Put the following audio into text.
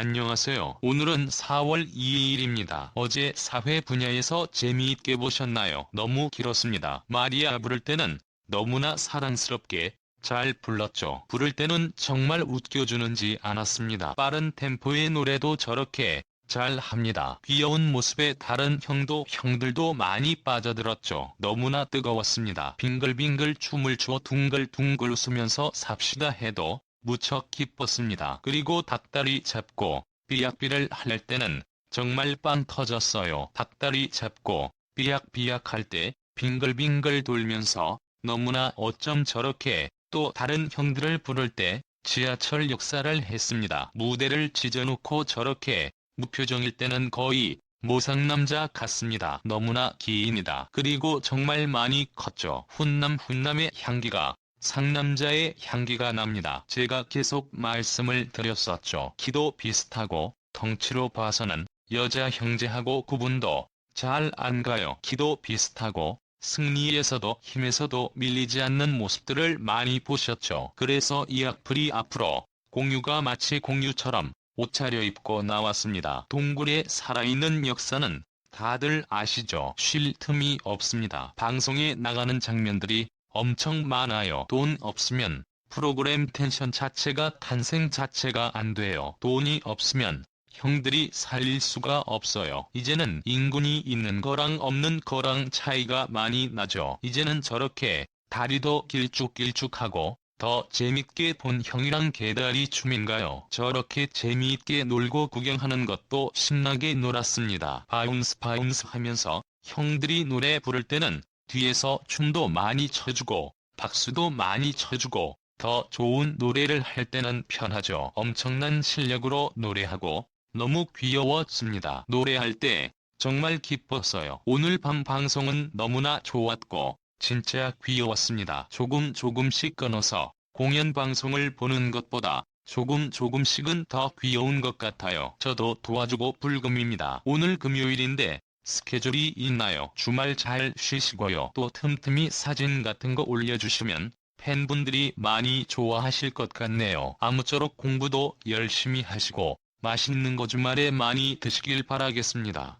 안녕하세요. 오늘은 4월 2일입니다. 어제 사회 분야에서 재미있게 보셨나요? 너무 길었습니다. 마리아 부를 때는 너무나 사랑스럽게 잘 불렀죠. 부를 때는 정말 웃겨주는지 않았습니다. 빠른 템포의 노래도 저렇게 잘 합니다. 귀여운 모습에 다른 형도 형들도 많이 빠져들었죠. 너무나 뜨거웠습니다. 빙글빙글 춤을 추어 둥글둥글 웃으면서 삽시다 해도 무척 기뻤습니다. 그리고 닭다리 잡고 삐약삐를 할 때는 정말 빵 터졌어요. 닭다리 잡고 삐약삐약 할 때 빙글빙글 돌면서 너무나 어쩜 저렇게 또 다른 형들을 부를 때 지하철 역사를 했습니다. 무대를 찢어놓고 저렇게 무표정일 때는 거의 모상남자 같습니다. 너무나 기입니다. 그리고 정말 많이 컸죠. 훈남 훈남의 향기가 상남자의 향기가 납니다. 제가 계속 말씀을 드렸었죠. 키도 비슷하고 덩치로 봐서는 여자 형제하고 구분도 잘 안 가요. 키도 비슷하고 승리에서도 힘에서도 밀리지 않는 모습들을 많이 보셨죠. 그래서 이 악플이 앞으로 공유가 마치 공유처럼 옷 차려입고 나왔습니다. 동굴에 살아있는 역사는 다들 아시죠? 쉴 틈이 없습니다. 방송에 나가는 장면들이 엄청 많아요. 돈 없으면 프로그램 텐션 자체가 탄생 자체가 안 돼요. 돈이 없으면 형들이 살릴 수가 없어요. 이제는 인군이 있는 거랑 없는 거랑 차이가 많이 나죠. 이제는 저렇게 다리도 길쭉길쭉하고 더 재밌게 본 형이랑 개다리 춤인가요? 저렇게 재미있게 놀고 구경하는 것도 신나게 놀았습니다. 바운스 바운스 하면서 형들이 노래 부를 때는 뒤에서 춤도 많이 춰주고 박수도 많이 쳐주고 더 좋은 노래를 할 때는 편하죠. 엄청난 실력으로 노래하고 너무 귀여웠습니다. 노래할 때 정말 기뻤어요. 오늘 밤 방송은 너무나 좋았고 진짜 귀여웠습니다. 조금 조금씩 끊어서 공연 방송을 보는 것보다 조금 조금씩은 더 귀여운 것 같아요. 저도 도와주고 불금입니다. 오늘 금요일인데 스케줄이 있나요? 주말 잘 쉬시고요. 또 틈틈이 사진 같은 거 올려주시면 팬분들이 많이 좋아하실 것 같네요. 아무쪼록 공부도 열심히 하시고 맛있는 거 주말에 많이 드시길 바라겠습니다.